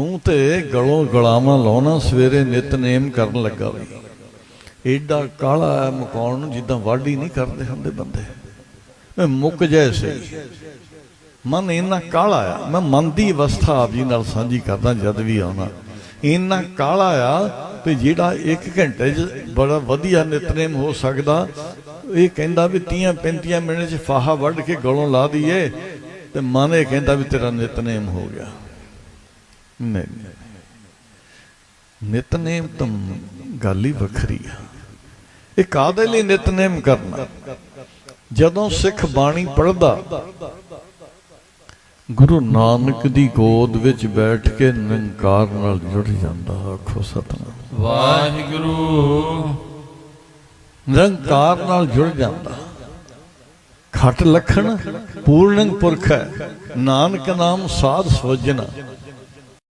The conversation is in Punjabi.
ਤੂੰ ਤੇ ਗਲੋਂ ਗਲਾਵਾਂ ਲਾਉਣਾ, ਸਵੇਰੇ ਨਿਤਨੇਮ ਕਰਨ ਲੱਗਾ ਵੀ। ਏਡਾ ਕਾਲਾ ਹੈ ਮਕਾਉਣ ਨੂੰ ਜਿੱਦਾਂ ਵਾਢੀ ਨਹੀਂ ਕਰਦੇ ਹੁੰਦੇ ਬੰਦੇ। ਮੁੱਕ ਜਾਏ ਸਹੀ। ਮਨ ਇੰਨਾ ਕਾਲਾ ਆ, ਮੈਂ ਮਨ ਦੀ ਅਵਸਥਾ ਆਪ ਜੀ ਨਾਲ ਸਾਂਝੀ ਕਰਦਾ ਜਦ ਵੀ ਆਉਣਾ। ਇੰਨਾ ਕਾਲਾ ਆ ਤੇ ਜਿਹੜਾ 1 ਘੰਟੇ 'ਚ ਬੜਾ ਵਧੀਆ ਨਿਤਨੇਮ ਹੋ ਸਕਦਾ, ਇਹ ਕਹਿੰਦਾ ਵੀ 30 35 ਮਿੰਟ 'ਚ ਫਾਹਾ ਵੱਢ ਕੇ ਗਲੋਂ ਲਾ ਦਈਏ ਤੇ ਮਨ ਇਹ ਕਹਿੰਦਾ ਵੀ ਤੇਰਾ ਨਿਤਨੇਮ ਹੋ ਗਿਆ। ਨਹੀਂ। ਨਿਤਨੇਮ ਤਾਂ ਗੱਲ ਹੀ ਵੱਖਰੀ ਆ। ਇਹ ਕਾਦੇ ਲਈ ਨਿਤਨੇਮ ਕਰਨਾ? ਜਦੋਂ ਸਿੱਖ ਬਾਣੀ ਪੜ੍ਹਦਾ ਗੁਰੂ ਨਾਨਕ ਦੀ ਗੋਦ ਵਿੱਚ ਬੈਠ ਕੇ ਨਿੰਕਾਰ ਨਾਲ ਜੁੜ ਜਾਂਦਾ ਆਖੋ ਸਤਨਾਮ। ਵਾਹਿਗੁਰੂ। ਨਿਰੰਕਾਰ ਨਾਲ ਜੁੜ ਜਾਂਦਾ। ਖਟ ਲਖਣ ਪੂਰਨੰ ਪੁਰਖ ਹੈ। ਨਾਨਕ ਨਾਮ ਸਾਧ ਸਵਜਨਾ